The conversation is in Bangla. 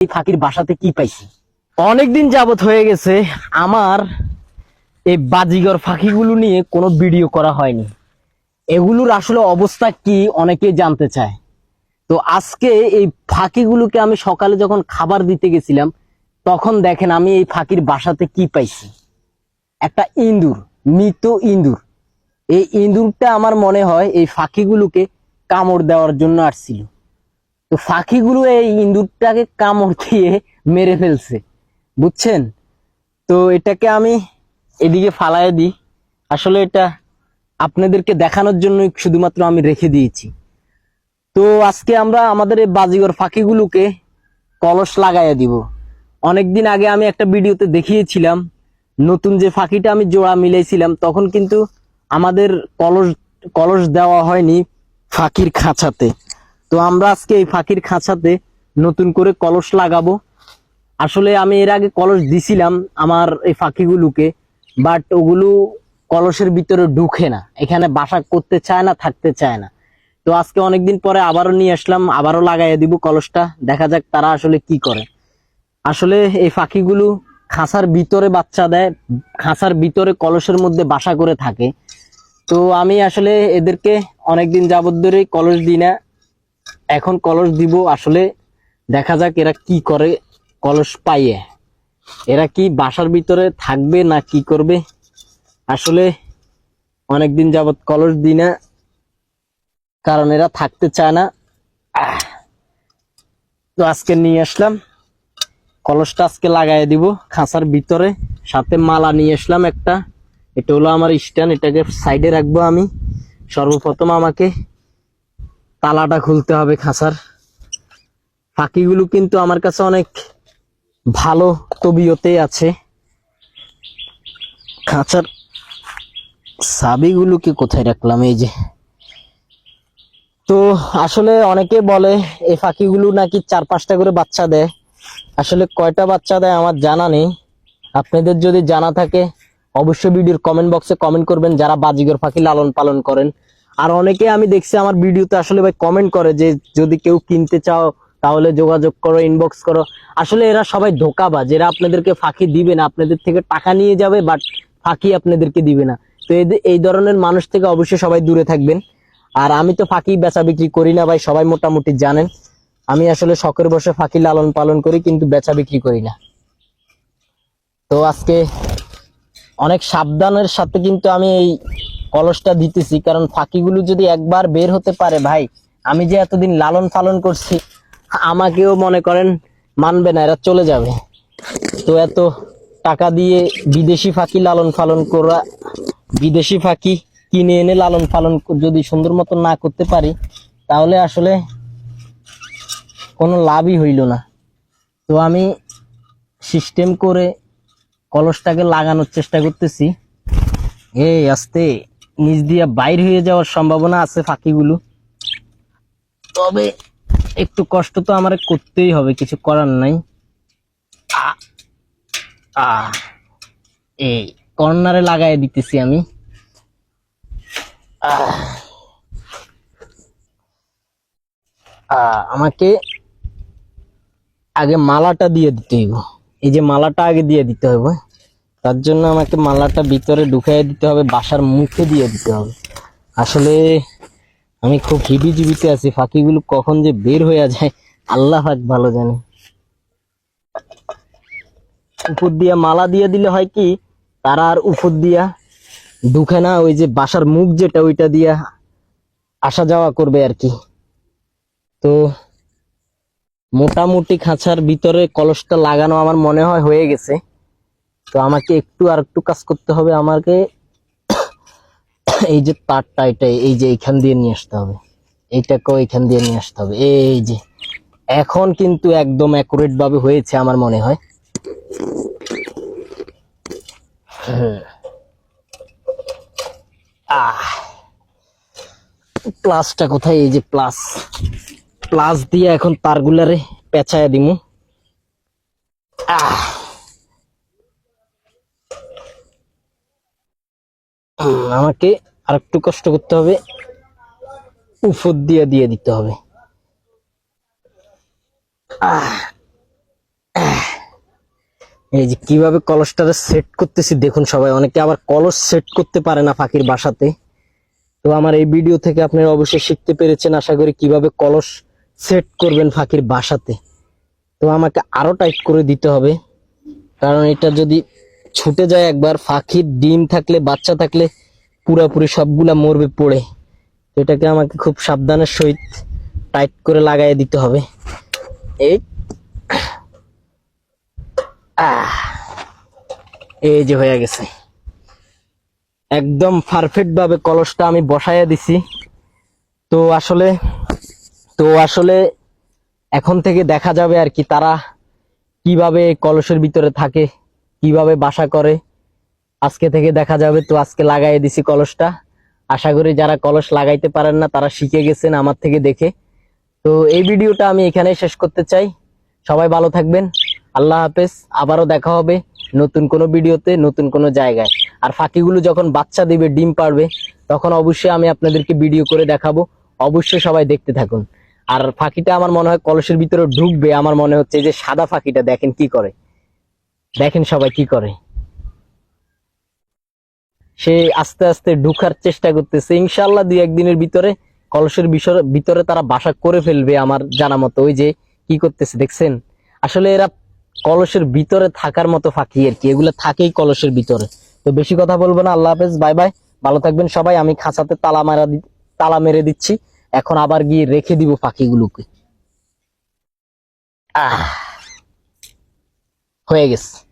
এই ফাঁকির বাসাতে কি পাইছি? অনেকদিন যাবত হয়ে গেছে, আমার এই বাজিগর ফাঁকিগুলো নিয়ে কোনো ভিডিও করা হয়নি। এগুলোর আসলে অবস্থা কি অনেকে জানতে চায়। তো আজকে এই ফাঁকিগুলোকে আমি সকালে যখন খাবার দিতে গেছিলাম, তখন দেখেন আমি এই ফাঁকির বাসাতে কি পাইছি। একটা ইঁদুর, মৃত ইঁদুর। এই ইঁদুরটা আমার মনে হয় এই ফাঁকিগুলোকে কামড় দেওয়ার জন্য আসছিল। তো ফাঁকিগুলো এই ইঁদুরটাকে কামড় দিয়ে মেরে ফেলছে, বুঝছেন? তো এটাকে আমি এদিকে ফালায় দিই। আসলে এটা আপনাদেরকে দেখানোর জন্য শুধুমাত্র আমি রেখে দিয়েছি। তো আজকে আমরা আমাদের এই বাজিগর ফাঁকিগুলোকে কলস লাগাইয়া দিব। অনেকদিন আগে আমি একটা ভিডিওতে দেখিয়েছিলাম, নতুন যে ফাঁকিটা আমি জোড়া মিলাইছিলাম, তখন কিন্তু আমাদের কলস কলস দেওয়া হয়নি ফাঁকির খাঁচাতে। তো আমরা আজকে এই ফাঁকির খাঁচাতে নতুন করে কলস লাগাবো। আসলে আমি এর আগে কলস দিছিলাম আমার এই ফাঁকিগুলোকে, বাট ওগুলো কলসের ভিতরে ঢুকে না। এখানে বাসা করতে চায় না, থাকতে চায় না। তো আজকে অনেকদিন পরে আবারও নিয়ে আসলাম, আবারও লাগাইয়া দিব কলসটা। দেখা যাক তারা আসলে কি করে। আসলে এই পাখিগুলো খাঁচার ভিতরে বাচ্চা দেয়, খাঁচার ভিতরে কলসের মধ্যে বাসা করে থাকে। তো আমি আসলে এদেরকে অনেকদিন যাবত ধরে কলস দিই না। এখন কলস দিব, আসলে দেখা যাক এরা কি করে কলস পাইয়ে। এরা কি বাসার ভিতরে থাকবে না কি করবে? আসলে অনেকদিন যাবৎ কলস দিই না, কারণ এরা থাকতে চায় না। তো আজকে নিয়ে আসলাম। কলসটা আজকে লাগাই দিব খাঁচার ভিতরে, সাথে মালা নিয়ে আসলাম একটা। এটা হলো আমার স্ট্যান্ড, এটাকে সাইডে রাখব আমি। সর্বপ্রথম আমাকে তালাটা খুলতে হবে খাঁচার। ফাঁকিগুলো কিন্তু আমার কাছে অনেক ভালো তবিয়তে আছে। খাঁচার সাবিগুলোকে কোথায় রাখলাম এই যে? তো আসলে অনেকে বলে এই ফাঁকিগুলো নাকি চার পাঁচটা করে বাচ্চা দেয়। আসলে কয়টা বাচ্চা দেয় আমার জানা নেই। আপনাদের যদি জানা থাকে, অবশ্যই ভিডিওর কমেন্ট বক্সে কমেন্ট করবেন যারা বাজিগর পাখি লালন পালন করেন। আর অনেকে আমি দেখছি আমার ভিডিওতে আসলে ভাই কমেন্ট করে যে যদি কেউ কিনতে চাও তাহলে যোগাযোগ করো ইনবক্স করো। আসলে এরা সবাই ধোকাবাজ, এরা আপনাদেরকে ফাঁকি দিবে না, আপনাদের থেকে টাকা নিয়ে যাবে বাট ফাঁকি আপনাদেরকে দিবে না। তো এই ধরনের মানুষ থেকে অবশ্যই সবাই দূরে থাকবেন। আর আমি তো ফাঁকি বেচা বিক্রি করি না ভাই, সবাই মোটামুটি জানেন। আমি আসলে শখের বসে ফাঁকি লালন পালন করি, কিন্তু বেচা বিক্রি করি না। তো আজকে অনেক সাবধানের সাথে কিন্তু আমি এই কলসটা দিতেছি, কারণ ফাঁকিগুলো যদি একবার বের হতে পারে ভাই, আমি যে এতদিন লালন পালন করছি, আমাকেও মনে করেন মানবে না, এরা চলে যাবে। তো এত টাকা দিয়ে বিদেশি ফাঁকি লালন পালন করা, বিদেশি ফাঁকি কিনে এনে লালন পালন যদি সুন্দর মতো না করতে পারি, তাহলে আসলে কোনো লাভই হইল না। তো আমি সিস্টেম করে কলসটাকে লাগানোর চেষ্টা করতেছি। এই আস্তে। নিচ দিয়ে বাইর হয়ে যাওয়ার সম্ভাবনা আছে ফাঁকিগুলো। তবে একটু কষ্ট তো আমার করতেই হবে, কিছু করার নাই। এই কর্নারে লাগাই দিতেছি আমি। আমাকে আগে মালাটা দিয়ে দিতে হইব। এই যে মালাটা আগে দিয়ে দিতে হবে তার জন্য আমাকে মালাটা ভিতরে ঢুকাই দিতে হবে, বাসার মুখে দিয়ে দিতে হবে। আসলে আমি খুব হিবি জিবিতে আছি, ফাঁকিগুলো কখন যে বের হয়ে যায়, আল্লাহ পাক ভালো জানে। উপর দিয়া মালা দিয়ে দিলে হয় কি, তারা আর উপর দিয়া ঢুকে না, ওই যে বাসার মুখ যেটা, ওইটা দিয়া আসা যাওয়া করবে আর কি। তো মোটামুটি খাঁচার ভিতরে কলসটা লাগানো আমার মনে হয় হয়ে গেছে। তো আমাকে একটু আর একটু কাজ করতে হবে, আমাকে এই যে তারটা, এটা এই যে এইখান দিয়ে নিয়ে আসতে হবে। এইটাকেও এইখান দিয়ে নিয়ে আসতে হবে। এই যে, এখন কিন্তু একদম ভাবে হয়েছে আমার মনে হয়। আহ, প্লাসটা কোথায়? এই যে প্লাস। প্লাস দিয়ে এখন তারগুলারে পেঁচায় দিমু। আহ। আমাকে আর একটু কষ্ট করতে হবে। উপর দিয়ে দিয়ে দিতে হবে। এই যে কীভাবে কলসটারে সেট করতেছি, দেখুন সবাই, অনেকে আবার কলস সেট করতে পারে না ফাঁকির বাসাতে। তো আমার এই ভিডিও থেকে আপনারা অবশ্যই শিখতে পেরেছেন, আশা করি কীভাবে কলস সেট করবেন ফাঁকির বাসাতে। তো আমাকে আরও টাইট করে দিতে হবে। কারণ এটা যদি ছুটে যায় একবার ফাঁকির ডিম থাকলে, বাচ্চা থাকলে পুরাপুরি সবগুলা মরবে পড়ে। এটাকে আমাকে খুব সাবধানের সহিত টাইট করে লাগাই দিতে হবে। এই এই যে হয়ে গেছে। একদম পারফেক্ট ভাবে কলসটা আমি বসাইয়া দিছি। তো আসলে তো আসলে এখন থেকে দেখা যাবে আর কি তারা কীভাবে কলসের ভিতরে থাকে। কীভাবে বাসা করে? আজকে থেকে দেখা যাবে তো আজকে লাগাই দিছি কলসটা। আশা করি যারা কলস লাগাইতে পারেন না, তারা শিখে গেছেন আমার থেকে দেখে। তো এই ভিডিওটা আমি এখানেই শেষ করতে চাই। সবাই ভালো থাকবেন। আল্লাহ হাফেজ। আবারও দেখা হবে নতুন কোনো ভিডিওতে, নতুন কোনো জায়গায়। আর ফাঁকিগুলো যখন বাচ্চা দিবে, ডিম পারবে তখন অবশ্যই আমি আপনাদেরকে ভিডিও করে দেখাবো। অবশ্যই সবাই দেখতে থাকুন। আর ফাঁকিটা আমার মনে হয় কলসের ভিতরে ঢুকবে। আমার মনে হচ্ছে যে সাদা ফাঁকিটা, দেখেন কি করে। দেখেন সবাই কি করে। সে আস্তে আস্তে ঢুকার চেষ্টা করতেছে। ইনশাল্লাহ দুই একদিনের ভিতরে কলসের ভিতরে তারা বাসা করে ফেলবে আমার জানা মতো। ওই যে কি করতেছে দেখছেন? আসলে এরা কলসের ভিতরে থাকার মতো ফাঁকি আর কি। এগুলো থাকেই কলসের ভিতরে। তো বেশি কথা বলব না। আল্লাহ হাফেজ। Bye bye. ভালো থাকবেন সবাই। আমি খাঁচাতে তালা মারা তালা মেরে দিচ্ছি। এখন আবার গিয়ে রেখে দিব পাখিগুলোকে আহ, হয়ে গেছে।